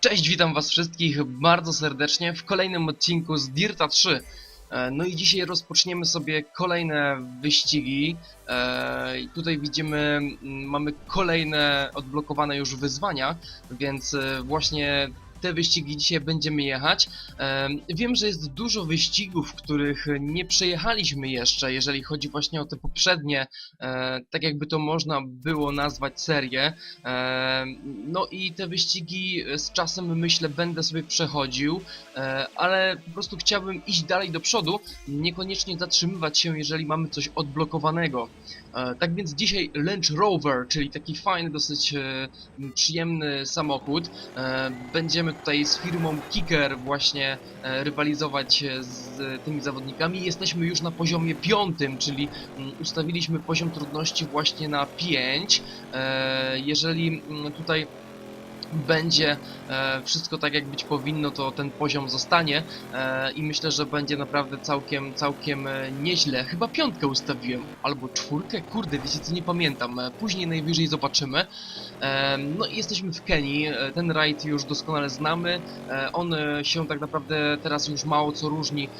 Cześć, witam was wszystkich bardzo serdecznie w kolejnym odcinku z Dirta 3. E, No i dzisiaj rozpoczniemy sobie kolejne wyścigi. E, Tutaj widzimy, mm, mamy kolejne odblokowane już wyzwania, więc e, właśnie te wyścigi dzisiaj będziemy jechać. Wiem, że jest dużo wyścigów, których nie przejechaliśmy jeszcze, jeżeli chodzi właśnie o te poprzednie, e, tak jakby to można było nazwać serię. No i te wyścigi e, z czasem myślę będę sobie przechodził, e, ale po prostu chciałbym iść dalej do przodu, niekoniecznie zatrzymywać się, jeżeli mamy coś odblokowanego. E, Tak więc dzisiaj Range Rover, czyli taki fajny, dosyć e, przyjemny samochód. E, Będziemy tutaj z firmą Kicker właśnie rywalizować z tymi zawodnikami. Jesteśmy już na poziomie piątym, czyli mm, ustawiliśmy poziom trudności właśnie na 5. E, Jeżeli mm, tutaj będzie e, wszystko tak jak być powinno, to ten poziom zostanie e, i myślę, że będzie naprawdę całkiem, całkiem e, nieźle. Chyba piątkę ustawiłem, albo czwórkę, kurde, wiecie co, nie pamiętam. Później najwyżej zobaczymy. No i jesteśmy w Kenii, ten rajd już doskonale znamy. On się tak naprawdę teraz już mało co różni,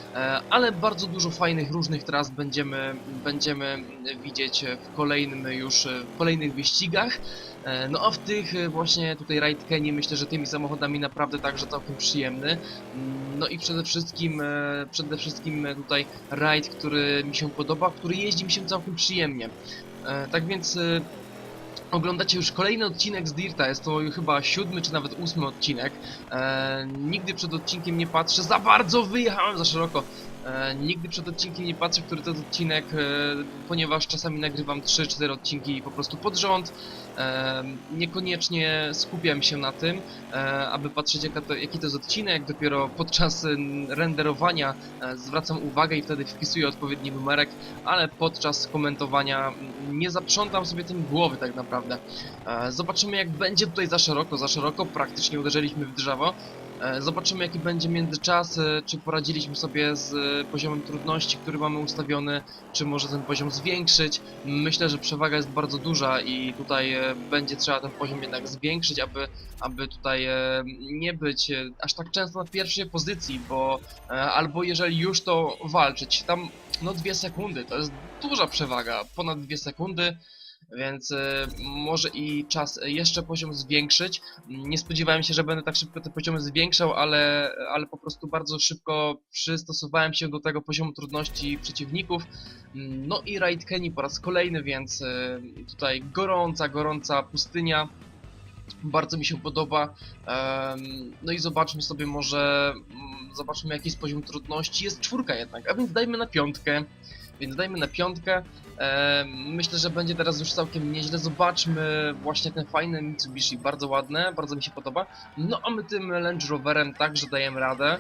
ale bardzo dużo fajnych, różnych tras będziemy, będziemy widzieć w kolejnym już, w kolejnych wyścigach. E, No a w tych e, właśnie tutaj Raid Kenii myślę, że tymi samochodami naprawdę także całkiem przyjemny. Mm, No i przede wszystkim, e, przede wszystkim tutaj raid, który mi się podoba, który jeździ mi się całkiem przyjemnie. Tak więc oglądacie już kolejny odcinek z Dirta, jest to chyba siódmy czy nawet ósmy odcinek. Nigdy przed odcinkiem nie patrzę, za bardzo wyjechałem za szeroko. E, nigdy przed odcinkiem nie patrzę, który to odcinek, e, ponieważ czasami nagrywam 3-4 odcinki po prostu pod rząd. E, niekoniecznie skupiam się na tym, aby patrzeć jaka to, jaki to jest odcinek. Dopiero podczas renderowania zwracam uwagę i wtedy wpisuję odpowiedni numerek, ale podczas komentowania nie zaprzątam sobie tym głowy tak naprawdę. Zobaczymy jak będzie tutaj za szeroko, za szeroko, praktycznie uderzyliśmy w drzewo. E, Zobaczymy jaki będzie międzyczas, e, czy poradziliśmy sobie z e, poziomem trudności, który mamy ustawiony, czy może ten poziom zwiększyć. Myślę, że przewaga jest bardzo duża i tutaj będzie trzeba ten poziom jednak zwiększyć, aby, aby tutaj nie być aż tak często na pierwszej pozycji, bo albo jeżeli już to walczyć, tam no dwie sekundy, to jest duża przewaga, ponad dwie sekundy. Więc e, może i czas jeszcze poziom zwiększyć. Nie spodziewałem się, że będę tak szybko te poziomy zwiększał, ale, ale po prostu bardzo szybko przystosowałem się do tego poziomu trudności przeciwników. No i Raid Kenny po raz kolejny, więc e, tutaj gorąca, gorąca pustynia. Bardzo mi się podoba. No i zobaczmy sobie może, mm, zobaczmy jaki jest poziom trudności. Jest czwórka jednak, a więc dajmy na piątkę. Więc dajmy na piątkę. Myślę, że będzie teraz już całkiem nieźle. Zobaczmy właśnie ten fajny Mitsubishi, bardzo ładne, bardzo mi się podoba. No a my tym Range Roverem także dajemy radę.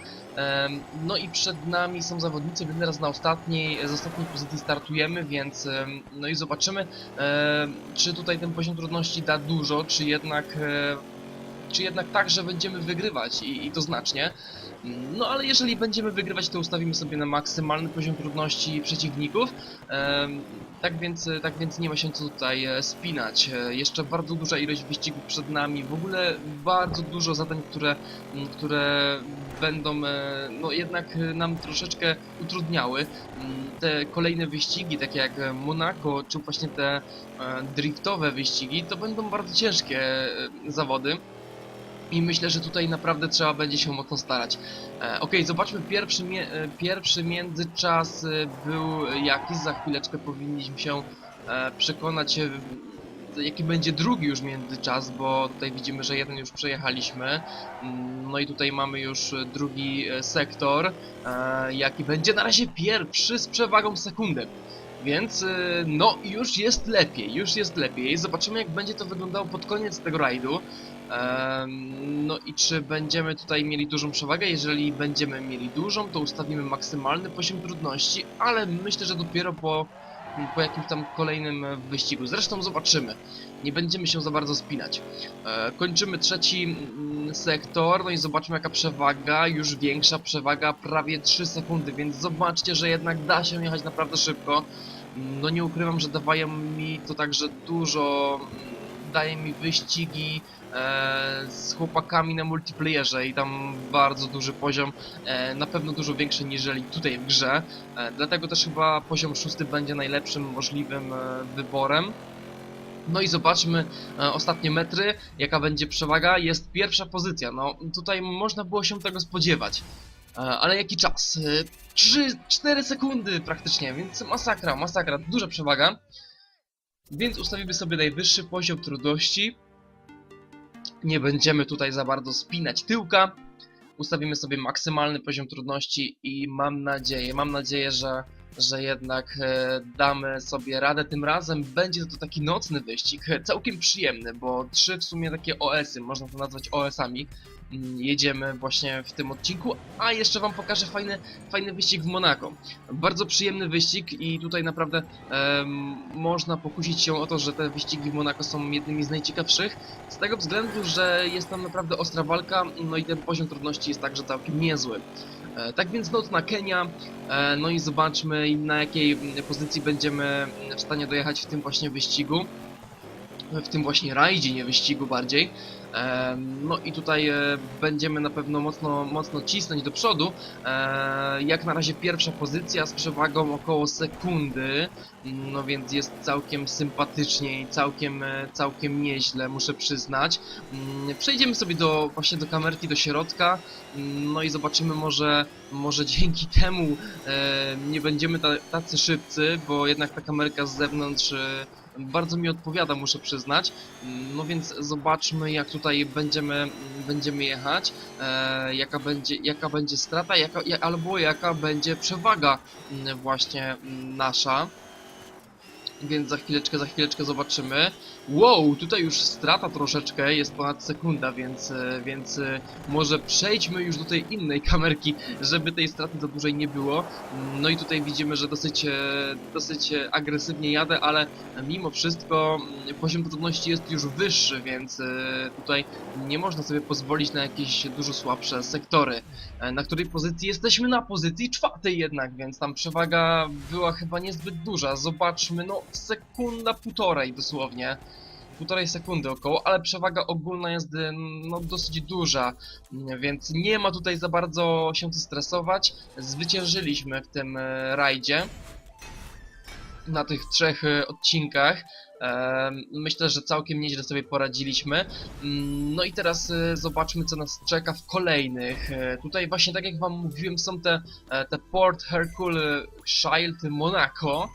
No i przed nami są zawodnicy, my teraz na ostatniej, z ostatniej pozycji startujemy, więc no i zobaczymy, czy tutaj ten poziom trudności da dużo, czy jednak, e, czy jednak tak, że będziemy wygrywać i, i to znacznie. No ale jeżeli będziemy wygrywać, to ustawimy sobie na maksymalny poziom trudności przeciwników. Tak więc, tak więc nie ma się co tutaj e, spinać. E, Jeszcze bardzo duża ilość wyścigów przed nami. W ogóle bardzo dużo zadań, które, które będą e, no jednak nam troszeczkę utrudniały. Te kolejne wyścigi, takie jak Monaco, czy właśnie te driftowe wyścigi, to będą bardzo ciężkie zawody. I myślę, że tutaj naprawdę trzeba będzie się mocno starać. E, Okej, zobaczmy pierwszy, mie- e, pierwszy międzyczas e, był jakiś, za chwileczkę powinniśmy się e, przekonać e, jaki będzie drugi już międzyczas, bo tutaj widzimy, że jeden już przejechaliśmy. Mm, No i tutaj mamy już drugi sektor, jaki będzie na razie pierwszy z przewagą sekundy. Więc e, no już jest lepiej, już jest lepiej. Zobaczymy jak będzie to wyglądało pod koniec tego rajdu. No i czy będziemy tutaj mieli dużą przewagę? Jeżeli będziemy mieli dużą, to ustawimy maksymalny poziom trudności, ale myślę, że dopiero po, po jakimś tam kolejnym e, wyścigu. Zresztą zobaczymy. Nie będziemy się za bardzo spinać. E, Kończymy trzeci mm, sektor, no i zobaczmy jaka przewaga, już większa przewaga, prawie 3 sekundy, więc zobaczcie, że jednak da się jechać naprawdę szybko. No nie ukrywam, że dawają mi to także dużo, daje mi wyścigi e, z chłopakami na multiplayerze i tam bardzo duży poziom, e, na pewno dużo większy niżeli tutaj w grze. E, dlatego też chyba poziom szósty będzie najlepszym możliwym e, wyborem. No i zobaczmy e, ostatnie metry, jaka będzie przewaga. Jest pierwsza pozycja, no tutaj można było się tego spodziewać. E, ale jaki czas? E, 3-4 sekundy praktycznie, więc masakra, masakra, duża przewaga. Więc ustawimy sobie najwyższy poziom trudności. Nie będziemy tutaj za bardzo spinać tyłka. Ustawimy sobie maksymalny poziom trudności i mam nadzieję, mam nadzieję, że, że jednak e, damy sobie radę tym razem. Będzie to taki nocny wyścig, e, całkiem przyjemny, bo trzy w sumie takie OS-y, można to nazwać OS-ami. Mm, Jedziemy właśnie w tym odcinku, a jeszcze wam pokażę fajny, fajny wyścig w Monako. Bardzo przyjemny wyścig i tutaj naprawdę em, można pokusić się o to, że te wyścigi w Monako są jednymi z najciekawszych. Z tego względu, że jest tam naprawdę ostra walka, no i ten poziom trudności jest także całkiem niezły. E, tak więc nocna Kenia, e, no i zobaczmy na jakiej pozycji będziemy w stanie dojechać w tym właśnie wyścigu. W tym właśnie rajdzie, nie wyścigu bardziej. No i tutaj e, będziemy na pewno mocno, mocno cisnąć do przodu. E, Jak na razie pierwsza pozycja z przewagą około sekundy. No więc jest całkiem sympatycznie i całkiem, e, całkiem nieźle, muszę przyznać. Mm, Przejdziemy sobie do, właśnie do kamerki, do środka. Mm, No i zobaczymy może, może dzięki temu nie będziemy ta, tacy szybcy, bo jednak ta kamerka z zewnątrz bardzo mi odpowiada, muszę przyznać. No więc zobaczmy jak tutaj będziemy, będziemy jechać, e, jaka, będzie, jaka będzie strata, jaka, ja- albo jaka będzie przewaga mm, właśnie mm, nasza. Więc za chwileczkę, za chwileczkę zobaczymy. Wow, tutaj już strata troszeczkę, jest ponad sekunda, więc, e, więc e, może przejdźmy już do tej innej kamerki, żeby tej straty za dłużej nie było. No i tutaj widzimy, że dosyć, e, dosyć agresywnie jadę, ale mimo wszystko mm, poziom trudności jest już wyższy, więc tutaj nie można sobie pozwolić na jakieś dużo słabsze sektory. Na której pozycji jesteśmy? Na pozycji czwartej jednak, więc tam przewaga była chyba niezbyt duża. Zobaczmy, no sekunda półtorej dosłownie. Półtorej sekundy około, ale przewaga ogólna jest y, no, dosyć duża, więc nie ma tutaj za bardzo się co stresować. Zwyciężyliśmy w tym e, rajdzie na tych trzech e, odcinkach. Myślę, że całkiem nieźle sobie poradziliśmy. Mm, No i teraz zobaczmy, co nas czeka w kolejnych. Tutaj właśnie, tak jak wam mówiłem, są te, e, te Port Hercule Child Monaco.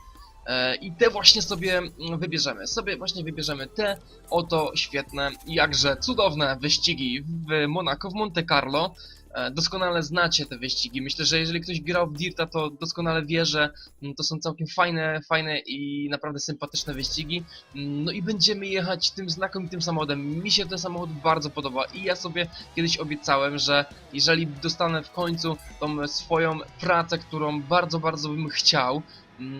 E, I te właśnie sobie mm, wybierzemy. Sobie właśnie wybierzemy te oto świetne, jakże cudowne wyścigi w Monako, w Monte Carlo. E, Doskonale znacie te wyścigi. Myślę, że jeżeli ktoś grał w Dirta, to doskonale wie, że mm, to są całkiem fajne, fajne i naprawdę sympatyczne wyścigi. Mm, No i będziemy jechać tym znakomitym samochodem. Mi się ten samochód bardzo podoba i ja sobie kiedyś obiecałem, że jeżeli dostanę w końcu tą swoją pracę, którą bardzo, bardzo bym chciał,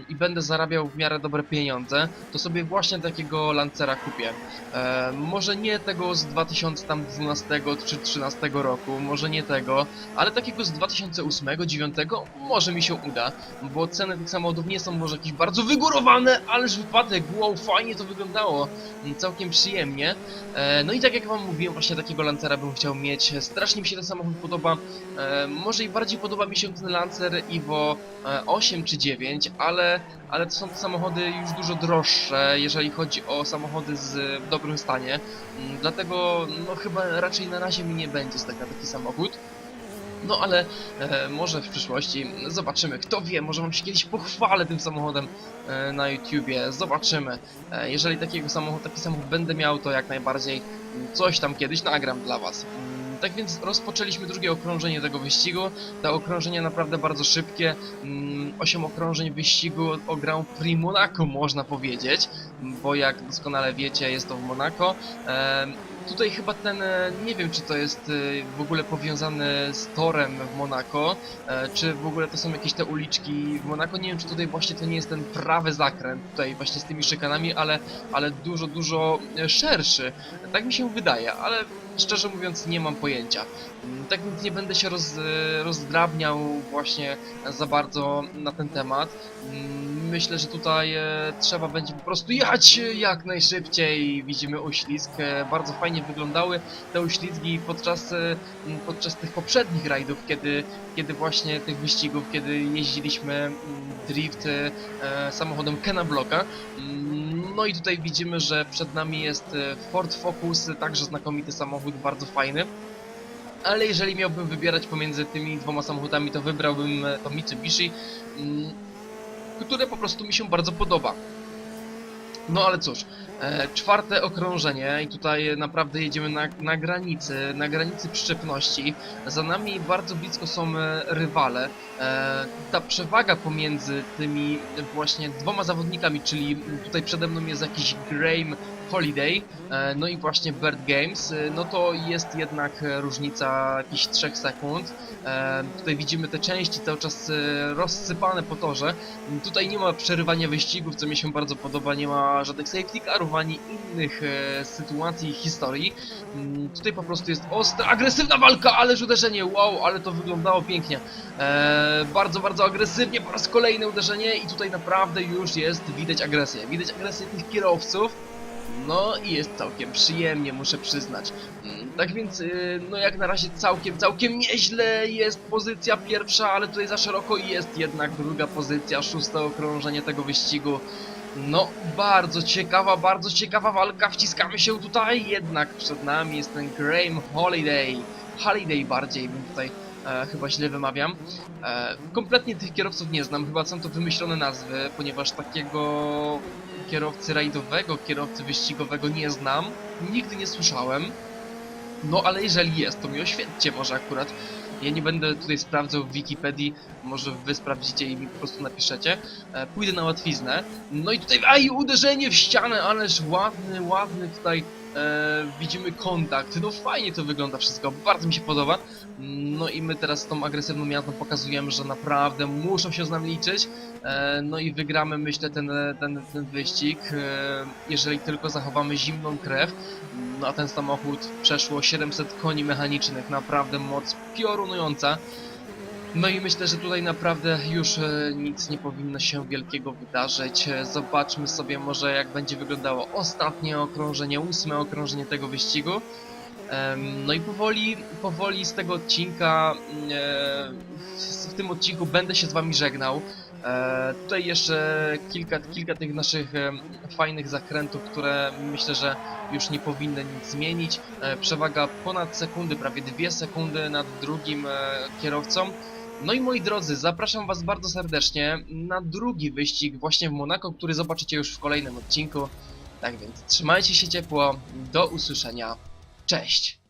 i będę zarabiał w miarę dobre pieniądze, to sobie właśnie takiego Lancera kupię. E, może nie tego z 2012 czy 2013 roku, może nie tego, ale takiego z 2008, 2009 może mi się uda, bo ceny tych samochodów nie są może jakieś bardzo wygórowane, ależ wypadek, wow, fajnie to wyglądało, całkiem przyjemnie. E, no i tak jak wam mówiłem, właśnie takiego Lancera bym chciał mieć, strasznie mi się ten samochód podoba, e, może i bardziej podoba mi się ten Lancer Evo e, 8 czy 9, ale, ale to są to samochody już dużo droższe, jeżeli chodzi o samochody z, w dobrym stanie. Mm, Dlatego no chyba raczej na razie mi nie będzie stać na taki samochód. No ale e, może w przyszłości zobaczymy, kto wie, może wam się kiedyś pochwalę tym samochodem e, na YouTubie, zobaczymy. E, jeżeli takiego samochód, taki samochód będę miał, to jak najbardziej mm, coś tam kiedyś nagram dla was. Mm, Tak więc rozpoczęliśmy drugie okrążenie tego wyścigu. Te okrążenia naprawdę bardzo szybkie. 8 okrążeń wyścigu o Grand Prix Monaco można powiedzieć, bo jak doskonale wiecie jest to w Monaco. Tutaj chyba ten, e, nie wiem czy to jest e, w ogóle powiązane z torem w Monako, e, czy w ogóle to są jakieś te uliczki w Monako, nie wiem czy tutaj właśnie to nie jest ten prawy zakręt tutaj właśnie z tymi szykanami, ale, ale dużo, dużo szerszy, tak mi się wydaje, ale szczerze mówiąc nie mam pojęcia. Mm, Tak więc nie będę się roz, e, rozdrabniał właśnie za bardzo na ten temat. Mm, Myślę, że tutaj e, trzeba będzie po prostu jechać jak najszybciej. Widzimy uślizg. E, bardzo fajnie wyglądały te uślizgi podczas, podczas tych poprzednich rajdów, kiedy, kiedy właśnie tych wyścigów, kiedy jeździliśmy mm, drift samochodem Kena Blocka. No i tutaj widzimy, że przed nami jest e, Ford Focus, także znakomity samochód, bardzo fajny. Ale jeżeli miałbym wybierać pomiędzy tymi dwoma samochodami, to wybrałbym e, to Mitsubishi, mm, które po prostu mi się bardzo podoba. No ale cóż, e, czwarte okrążenie i tutaj naprawdę jedziemy na, na granicy, na granicy przyczepności. Za nami bardzo blisko są e, rywale. E, ta przewaga pomiędzy tymi właśnie dwoma zawodnikami, czyli tutaj przede mną jest jakiś Graham Holiday, e, no i właśnie Bird Games, e, no to jest jednak różnica jakichś 3 sekund. E, Tutaj widzimy te części cały czas rozsypane po torze. Tutaj nie ma przerywania wyścigów, co mi się bardzo podoba, nie ma żadnych safety carów ani innych sytuacji historii. Mm, Tutaj po prostu jest ostra, agresywna walka, ależ uderzenie, wow, ale to wyglądało pięknie. Bardzo, bardzo agresywnie, po raz kolejny uderzenie i tutaj naprawdę już jest widać agresję. Widać agresję tych kierowców. No i jest całkiem przyjemnie, muszę przyznać. Mm, Tak więc, y, no jak na razie całkiem, całkiem nieźle jest pozycja pierwsza, ale tutaj za szeroko jest jednak druga pozycja, szóste okrążenie tego wyścigu. No, bardzo ciekawa, bardzo ciekawa walka, wciskamy się tutaj, jednak przed nami jest ten Graham Holiday. Holiday bardziej bym tutaj e, chyba źle wymawiam. E, kompletnie tych kierowców nie znam, chyba są to wymyślone nazwy, ponieważ takiego kierowcy rajdowego, kierowcy wyścigowego nie znam, nigdy nie słyszałem. No ale jeżeli jest, to mi oświadczcie może akurat. Ja nie będę tutaj sprawdzał w Wikipedii, może wy sprawdzicie i mi po prostu napiszecie. E, pójdę na łatwiznę. No i tutaj, aj, uderzenie w ścianę, ależ ładny, ładny tutaj e, widzimy kontakt. No fajnie to wygląda wszystko, bardzo mi się podoba. No i my teraz tą agresywną jazdą pokazujemy, że naprawdę muszą się z nami liczyć. E, No i wygramy, myślę, ten, ten, ten wyścig, e, jeżeli tylko zachowamy zimną krew. No a ten samochód przeszło 700 koni mechanicznych, naprawdę moc piorunująca. No i myślę, że tutaj naprawdę już e, nic nie powinno się wielkiego wydarzyć. E, Zobaczmy sobie może jak będzie wyglądało ostatnie okrążenie, ósme okrążenie tego wyścigu. No i powoli, powoli z tego odcinka, mm, e, w tym odcinku będę się z wami żegnał. E, Tutaj jeszcze kilka, kilka tych naszych em, fajnych zakrętów, które myślę, że już nie powinny nic zmienić. E, Przewaga ponad sekundy, prawie dwie sekundy nad drugim e, kierowcą. No i moi drodzy, zapraszam was bardzo serdecznie na drugi wyścig właśnie w Monako, który zobaczycie już w kolejnym odcinku. Tak więc trzymajcie się ciepło, do usłyszenia. Cześć!